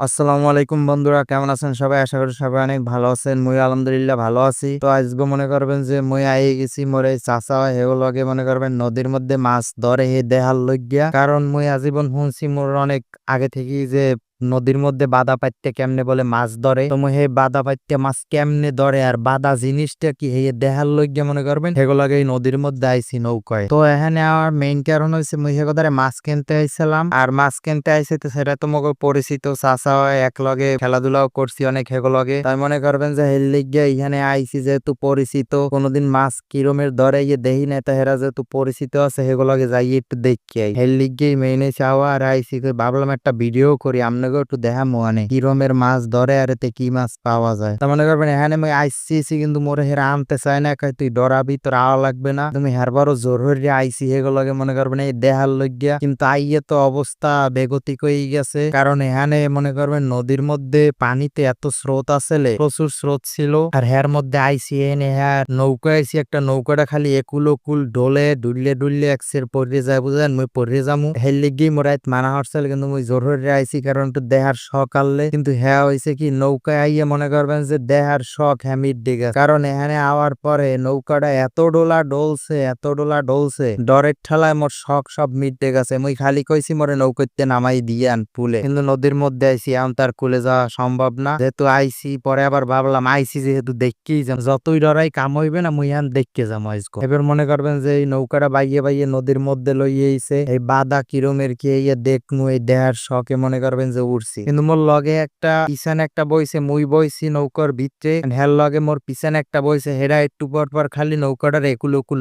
আসসালামু আলাইকুম বন্ধুরা, কেমন আছেন সবাই? আশা করি সবাই অনেক ভালো আছেন। মই আলহামদুলিল্লাহ ভালো আছি। তো আজকে মনে করবেন যে, মই আই গেছি মোর এই চাষা হেগুলোকে মনে করবেন নদীর মধ্যে মাছ ধরে হে দেহার লইগিয়া কারণ মই আজীবন শুনছি মোর অনেক আগে থেকেই যে নদীর মধ্যে বাদা পাইতে কেমনে বলে মাছ ধরে? তো মুই হে বাদা পাইতে মাছ কেমনে ধরে আর বাদা জিনিসটা কি হে দেহার লইগিয়া মনে করবেন? হেগুলোকে এই নদীর মধ্যে আইছি নৌকায়। তো এখানে আমার মেইন কারণ হয়েছে মুই হেগোদারে মাছ কিনতে আইছিলাম। আর মাছ কিনতে আইছে তো সেটা তো মগে পরিচিত চাচা হয় একলগে খেলাধুলাও করছি অনেক হেগলগে তাই মনে করবেন যে হেল্লিক গিয়ে এখানে আইছি যেহেতু পরিচিত, কোনোদিন মাছ কিরমের ধরে গিয়ে দেহি না তো হেরা যেহেতু পরিচিত আছে হেগুলগে যাই একটু দেখি আই হেল্লিক গিয়ে মেইনে চাওয়া আর আইসি ভাবলাম একটা ভিডিও করি আপনাকেও একটু দেখা মানে কিরমের মাছ ধরে আর এতে কি মাছ পাওয়া যায়? তা মনে করবেন, এখানে আইসি কিন্তু মোরে হেরা আনতে চায় না কই তুই ডরাবি তোর আওয়া লাগবে না। তুমি হেরবারও জোর হইরে আইসি হেগুলগে মনে করবেন, এই দেহার লইগিয়া। কিন্তু আইয়ে তো অবস্থা বেগতিক হয়ে গেছে। কারণ এখানে মনে করবেন, নদীর মধ্যে পানিতে এত স্রোত আসলে প্রচুর স্রোত ছিল। আর হের মধ্যে আইসি এনে হ্যাঁ নৌকা আইসি, একটা নৌকাটা খালি একুল ওকুল ডোলে ডুললে ডুললে এক একসের পড়ে যায়, বুঝলেন? মুই পড়ে যামু। হেললে গিয়ে মোরাইত মানা হরছিল কিন্তু মুই জোর হইরে আইসি, কারণ একটু দেহার শখ আনলে কিন্তু হ্যাঁ হইছে কি, নৌকায় আইয়ে মনে করবেন যে দেহার শখ হ্যাঁ গেছে কারণ এখানে আওয়ার পরে নৌকাটা এত ডোলা ডলছে, এত ডোলা ডলছে, ডরের ঠেলায় মোর শখ সব মিটে গেছে মুই খালি কইছি মোরে নৌকাতে নামাই দিয়ে আন পুলে। কিন্তু নদীর মধ্যে আইসি এখন তার কুলে যাওয়া সম্ভব না। যেহেতু আইসি পরে আবার ভাবলাম আইসি যেহেতু দেখকেই যাম। যতই ডরাই কাম হইবে না, মুই এখন দেখকে যাম আইসকো এবার মনে করবেন যে এই নৌকাটা বাইয়ে বাইয়ে নদীর মধ্যে লইয়ে আইছে। এই বাদা কিরমের কি দেখনু এই দেহার শখে মনে করবেন যে উঠছি কিন্তু মোর লগে একটা পিছনে একটা বইছে, মুই বইছি নৌকার ভিতরে। হের লগে মোর পিছনে একটা বইছে, হেরা একটু পর পর খালি নৌকাটার একুল উকুল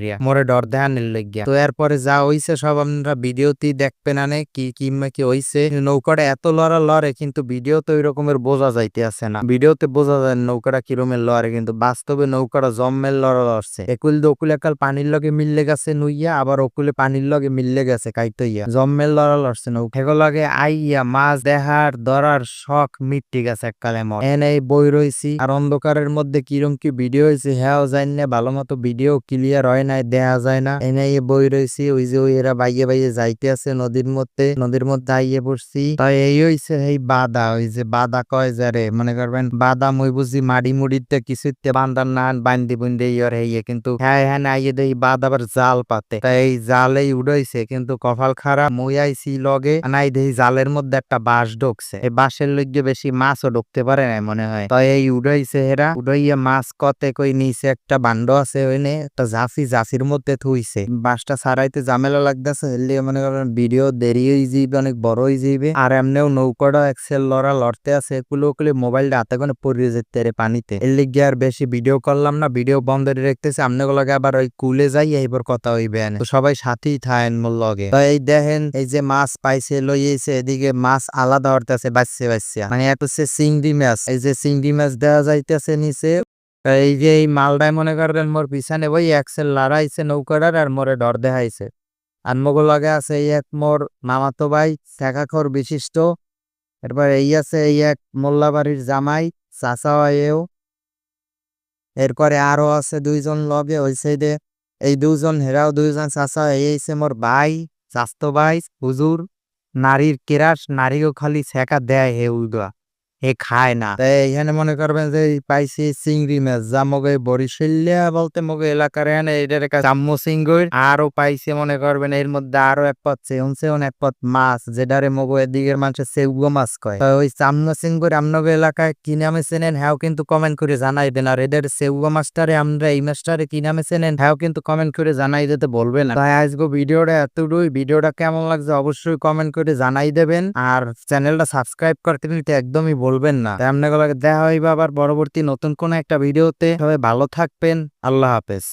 রিয়া মোরে ডর দেহানের লেগিয়া তো এরপরে যা হইছে সব আপনারা ভিডিওতেই দেখবেন আনে কি কিংবা কি হইছে। নৌকাটা এত লড়া লড়ে কিন্তু ভিডিওতে ওই রকমের বোঝা যাইতে আছে না। ভিডিওতে বোঝা যায় নৌকাটা কিরমের লড়ে, কিন্তু বাস্তবে নৌকাটা জম্মের লড়া লড়ছে। একুল দে ওকুল একাল পানির লগে মিললে গেছে নুইয়া, আবার ওকুলে পানির লগে মিললে গেছে কাইতইয়া। জম্মের লড়া লড়ছে নৌকা। লগে আইয়া মাছ দেহার ধরার শখ মিটটি গেছে এককালে মর। এনে বই রইছি, আর অন্ধকারের মধ্যে কিরম কি ভিডিও হয়েছে হ্যাঁ জানি না ভালো মতো ভিডিও ক্লিয়ার হয় নাই, দেখা যায় না। এনে বই রইছি, ওই যে ওই এরা বাইয়ে বাইয়ে যাইতে আছে নদীর মধ্যে নদীর মধ্যে আইয়ে পড়ছি। তাই এই হইছে এই বাদা, ওই যে বাদা কয় যারে মনে করবেন, বাদা মই বুঝি মাড়ি মুড়িতে কিছুতে বান্দার না বান্দি বুন্দি ইয়র হইয়ে, কিন্তু হ্যাঁ হ্যাঁ আইয়ে দেই বাদ আবার জাল পাতে। তাই এই জালেই উড়াইছে, কিন্তু কপাল খারাপ, মই আইছি লগে নাই দেই জালের মধ্যে একটা বাঁশ ঢুকছে। এই বাঁশের লইগে বেশি মাছও ঢুকতে পারে না মনে হয়। তাই এই উড়াইছে হেরা। উড়াইয়া মাছ কতে কই নিচে একটা বান্ড আছে ওইনে একটা জাসি জাসির মধ্যে থুইছে। বাঁশটা ছাড়াইতে ঝামেলা লাগতেছে এলে মনে করেন ভিডিও দেরি হয়ে যাইবে, অনেক বড় হয়ে যাইবে। আর এমনিও নৌকাটা এক্সেল লড়া লড়তে আছে, কুলো কুলে মোবাইলটা হাতে করে পড়িয়ে যেতে রে পানিতে। এর লিগে আর বেশি ভিডিও করলাম না, ভিডিও বন্ধ রেখতেছে। আমনে গুলোকে আবার ওই কুলে যাই এইবার কথা হইবে তো সবাই সাথেই থাকেন মোর লগে। তো এই দেখেন, এই যে মাছ পাইছে, লইয়েছে, এদিকে মাছ আলাদা হরতেছে বাচ্চা বাচ্চা মানে একটা হচ্ছে চিংড়ি মাছ। এই যে চিংড়ি মাছ দেওয়া যাইতেছে নিচে, এই যে এই মালটাই মনে করেন মোর পিছনে ওই এক্সেল লড়াইছে নৌকাটার আর মোরে ডর দেখাইছে। আর মগো লগে আছে এই এক মোর মামাতো ভাই শেখাখর বিশিষ্ট। এরপর এই আছে এই এক মোল্লাবাড়ির জামাই, চাচা এও। এরপরে আরও আছে দুইজন লগে ওই সাইডে। এই দুজন হেরাও দুইজন চাচা এই মোর ভাই স্বাস্থ্য ভাই, হুজুর। নারীর কেরাস নারীও খালি ছেঁকা দেয় হে উইগা হে খায় না। তাই এখানে মনে করবেন যে পাইছি চিংড়ি মাছ, যা মগে বরিশালিয়া বলতে মগে এলাকার এখানে এটার চাম্মু চিংড়ি আরও পাইছে মনে করবেন এর মধ্যে আরও এক পথ সেউন সেউন এক পথ মাছ, যেটারে মগো এদিকের মানুষের সেউগো মাছ কয়। তো ওই চাম্মু চিংড়ি আপনাকে এলাকায় কি নামে চেনেন হ্যাঁ কিন্তু কমেন্ট করে জানাই দেন। আর এদের সেউগো মাছটারে আমরা এই মাছটারে কি নামে চেনেন হ্যাঁ কিন্তু কমেন্ট করে জানাই দিতে বলবেন তাই আজকে ভিডিওটা এতটুকুই। ভিডিওটা কেমন লাগছে অবশ্যই কমেন্ট করে জানাই দেবেন। আর চ্যানেলটা সাবস্ক্রাইব করতে কিন্তু একদমই বলবেন না। আপনাকে দেখা হইবা আবার পরবর্তী নতুন কোন একটা ভিডিওতে। সবাই ভালো থাকবেন। আল্লাহ হাফেজ।